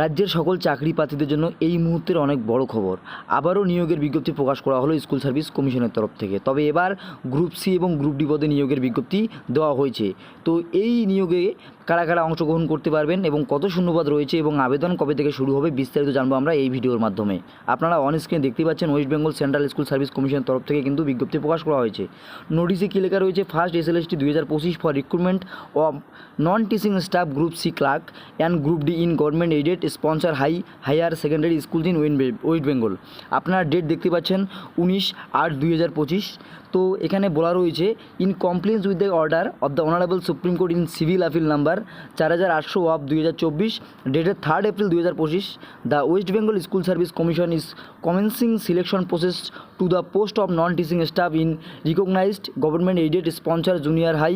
রাজ্যের সকল চাকরি প্রার্থীদের জন্য এই মুহূর্তের অনেক বড় খবর। আবারও নিয়োগের বিজ্ঞপ্তি প্রকাশ করা হলো স্কুল সার্ভিস কমিশনের তরফ থেকে। তবে এবার গ্রুপ সি এবং গ্রুপ ডি পদে নিয়োগের বিজ্ঞপ্তি দেওয়া হয়েছে। তো এই নিয়োগে কারা কারা অংশগ্রহণ করতে পারবেন এবং কত শূন্যপদ রয়েছে এবং আবেদন কবে থেকে শুরু হবে বিস্তারিত জানব আমরা এই ভিডিওর মাধ্যমে। আপনারা অন স্ক্রিনে দেখতে পাচ্ছেন West Bengal Central School Service কমিশনের তরফ থেকে কিন্তু বিজ্ঞপ্তি প্রকাশ করা হয়েছে। নোটিশে কী লেখা রয়েছে? First S L S T দুই হাজার পঁচিশ for recruitment of non teaching staff group C clerk and group D in government aided sponsor high, higher secondary school in West Bengal. আপনার ডেট দেখতে পাচ্ছেন উনিশ আট দুই হাজার পঁচিশ। তো এখানে বলা রয়েছে in compliance with the order of the honourable Supreme Court in civil appeal number চার হাজার আটশো অফ দুই হাজার চব্বিশ ডেটেড থার্ড এপ্রিল দুই হাজার পঁচিশ the West Bengal School Service Commission is commencing selection process to the post of non teaching staff in recognised government aided sponsor junior high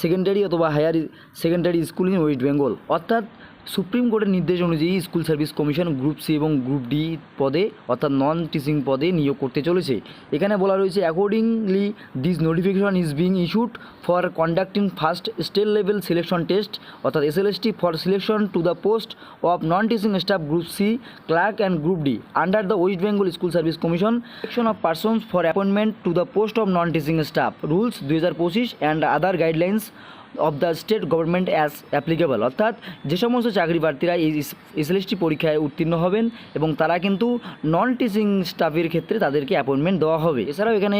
secondary অথবা higher secondary school in West Bengal অর্থাৎ supreme কোর্টের নির্দেশ অনুযায়ী School Service Commission group C এবং group D পদে, অর্থাৎ non teaching পদে নিয়োগ করতে চলেছে। এখানে বলা রয়েছে accordingly this notification is being issued for conducting first state level selection test অর্থাৎ S L S T for selection to the post of non teaching staff group C clerk and group D under the West Bengal School Service Commission selection of persons for appointment to the post of non teaching staff rules দুই হাজার পঁচিশ and other guidelines of the state government as applicable অর্থাৎ যে সমস্ত চাকরি প্রার্থীরা এই SLST পরীক্ষায় উত্তীর্ণ হবেন এবং তারা কিন্তু নন টিচিং স্টাফের ক্ষেত্রে তাদেরকে অ্যাপয়েন্টমেন্ট দেওয়া হবে। এছাড়াও এখানে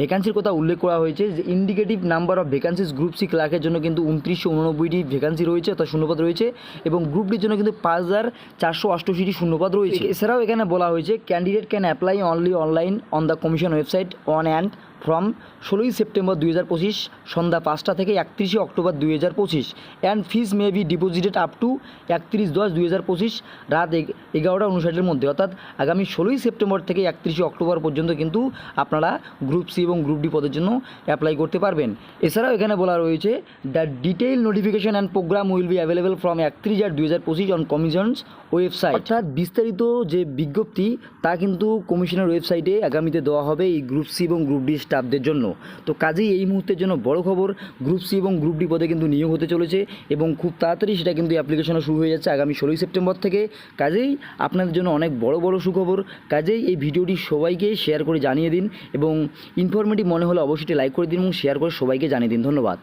ভ্যাকান্সির কথা উল্লেখ করা হয়েছে যে indicative number of vacancies group C ক্লার্কের জন্য কিন্তু উনত্রিশশো উননব্বইটি ভ্যাকান্সি রয়েছে, অর্থাৎ শূন্যপদ রয়েছে এবং গ্রুপ ডির জন্য কিন্তু পাঁচ হাজার চারশো অষ্টআশিটি শূন্যপদ রয়েছে। এছাড়াও এখানে বলা হয়েছে candidate can apply only online on the commission website on and from ষোলোই সেপ্টেম্বর দুই হাজার পঁচিশ সন্ধ্যা পাঁচটা থেকে একত্রিশে অক্টোবর দুই হাজার পঁচিশ and fees may be deposited up to একত্রিশ দশ দুই হাজার পঁচিশ রাত এগ- এগারোটা উনষাটের মধ্যে। অর্থাৎ আগামী ষোলোই সেপ্টেম্বর থেকে একত্রিশে অক্টোবর পর্যন্ত কিন্তু আপনারা গ্রুপ সি এবং গ্রুপ ডি পদের জন্য অ্যাপ্লাই করতে পারবেন। এছাড়াও এখানে বলা রয়েছে the detail notification and programme will be available from একত্রিশ আট দুই হাজার পঁচিশ অন কমিশনস ওয়েবসাইট অর্থাৎ বিস্তারিত যে বিজ্ঞপ্তি, তা কিন্তু কমিশনের ওয়েবসাইটে আগামীতে দেওয়া হবে এই গ্রুপ সি এবং গ্রুপ ডি স্টাফদের জন্য। তো কাজেই এই মুহূর্তের জন্য বড় খবর গ্রুপ সি এবং গ্রুপ ডি পদে কিন্তু নিয়োগ হতে চলেছে এবং খুব তাড়াতাড়ি সেটা কিন্তু অ্যাপ্লিকেশনও শুরু হয়ে যাচ্ছে আগামী ষোলোই সেপ্টেম্বর থেকে। কাজেই আপনাদের জন্য অনেক বড় বড় সুখবর। কাজেই এই ভিডিওটি সবাইকে শেয়ার করে জানিয়ে দিন এবং ইনফরমেটিভ মনে হলে অবশ্যই লাইক করে দিন এবং শেয়ার করে সবাইকে জানিয়ে দিন। ধন্যবাদ।